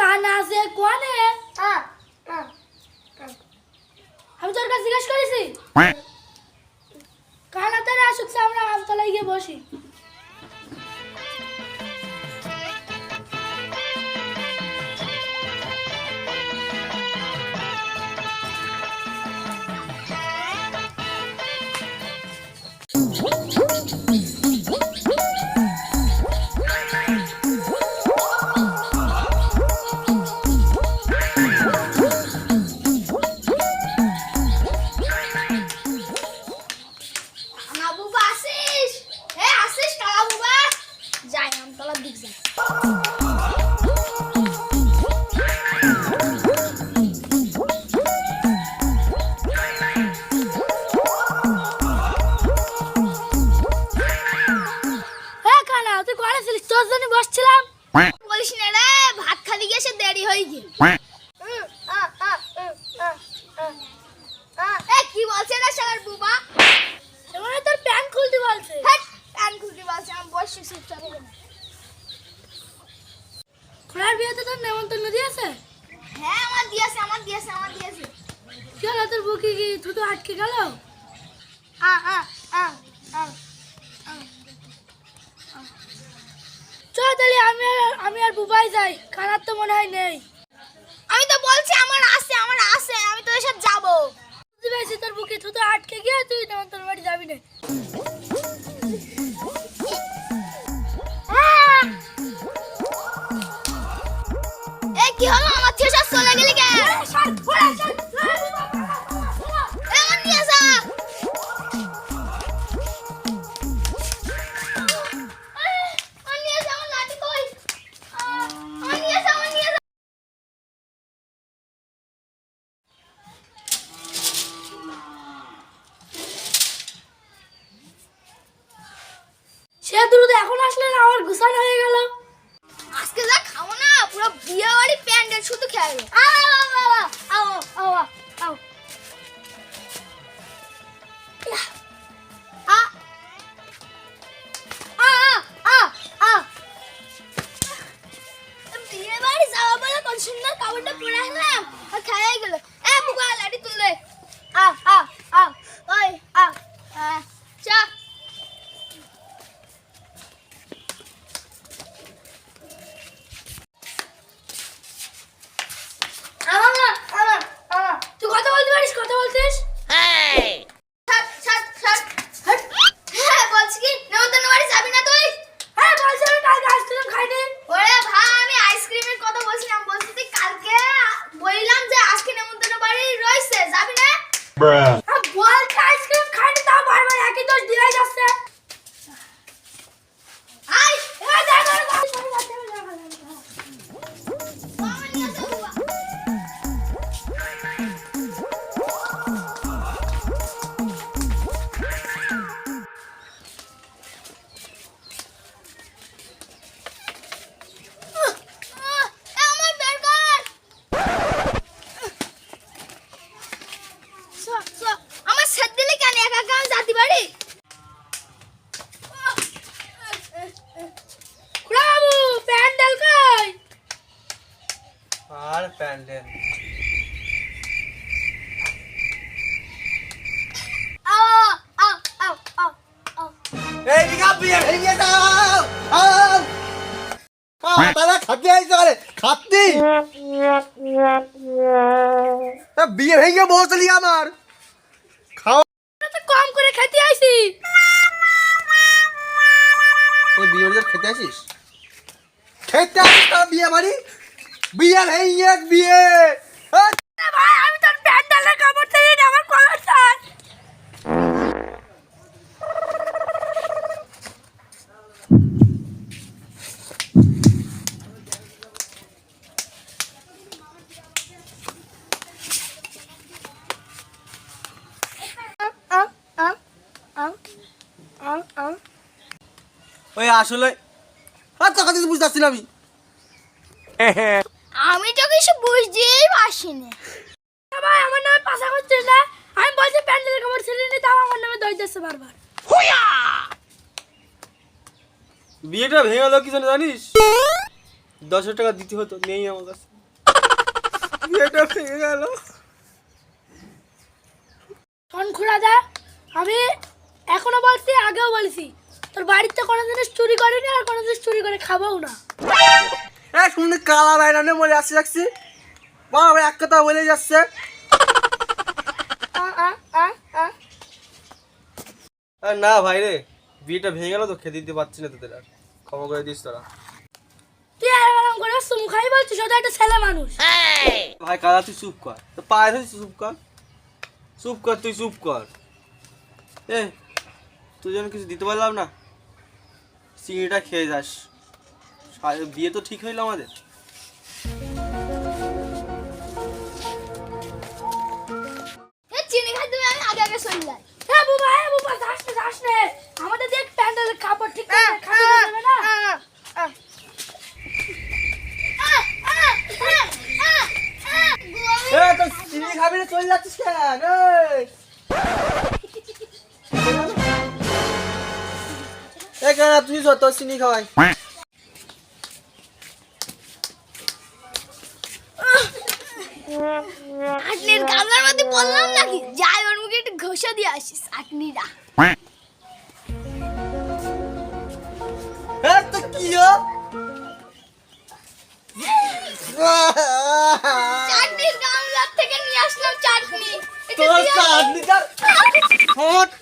কানা? আছে কোনে হ্যাঁ হ্যাঁ আমি তোর কাছে জিজ্ঞেস করেছি? কানা তারা আসুক আমরা আমতলায় গিয়ে বসি। তোর দিয়েছে হ্যাঁ আমার দিয়েছে আমার দিয়েছে আমার দিয়েছে কি তোর বুকে কি থুতু আটকে গেল? আ আ আ আ চ তাহলে আমি আর আমি আর বুবাই যাই। খানার তো মনে হয় নেই। আমি তো বলছি আমার আছে আমার আছে আমি তোদের সাথে যাব। বুঝতে পেরেছি তোর বুকে থুতু আটকে গিয়ে তুই নেমন্তন্ন বাড়ি যাবি না। আসলে না আমার গুছানো হয়ে গেল। আজকে যা খাও না, পুরো বিয়ে বাড়ি প্যান্ডেল শুধু খেয়াবে আমার সেট দিলে কেন একা একা আমি যাতে পারি খুড়া বাবু প্যান্ডেল কই আর প্যান্ডেল আও আও আও আও আও এই দিকা বিয়ে ভেঙে দাও আও আ তারা খাতে আইছে আরে খাতি এ, বিয়ে ভেঙে বসলি আমার খাও তো কম করে খেতে আইছি তুই বিয়ে বাড়ি খেতে আসিস? খেতে আসিস তার বিয়ে বাড়ি বিয়ে ভেঙে বিয়ে। এ, এ ভাই আমি তোর প্যান্ডেলের কাপড় ছেড়ে আমার কলার ওই আসলে তো কথা বুঝতে পারছি না আমি। আমি তো কিছু বুঝতেই পারছিনি। এ ভাই আমার নামে পাশা করছিস না। আমি বলছি প্যান্ডেলের কাপড় ছেড়ে নি তাও আমার নামে দই বারবার। বিয়েটা ভেঙে গেল কি জানিস? দশ হাজার টাকা দিতে হতো নেই আমার কাছে। বিয়েটা ভেঙে গেল। শোন খুড়াদা আমি এখনও বলছি আগেও বলছি। তোর বাড়িতে কোনো জিনিস চুরি করিনি আর কোনো জিনিস চুরি করে খাবোও না। এ শুনে কালা বাইরা নে বলে আসছে যাচ্ছি বাবা এক কথা বলে যাচ্ছে। আ, আ, আ, আ। আর না ভাই রে বিয়েটা ভেঙে গেল তো খেতে দিতে পারছি না তোদের আর। ক্ষমা করে দিস তোরা। তুই আর এরকম করে সুম খাই বলছিস ওটা একটা ছেলে মানুষ। ভাই কাদা তুই চুপ কর। তো পায়ে চুপ কর। চুপ কর তুই চুপ কর। এ তুই যেন কিছু দিতে পারলাম না। চিংড়িটা খেয়ে যাস। বিয়ে তো ঠিক হইল আমাদের। এ কেন তুই যত চিনি খাওয়াই। আটনির গামলার মধ্যে বললাম নাকি? যাই ওর মুখে একটু ঘষা দিয়ে কি হো চাটনির গামলার থেকে নিয়ে আসলাম চাটনি। তোর দিয়ে-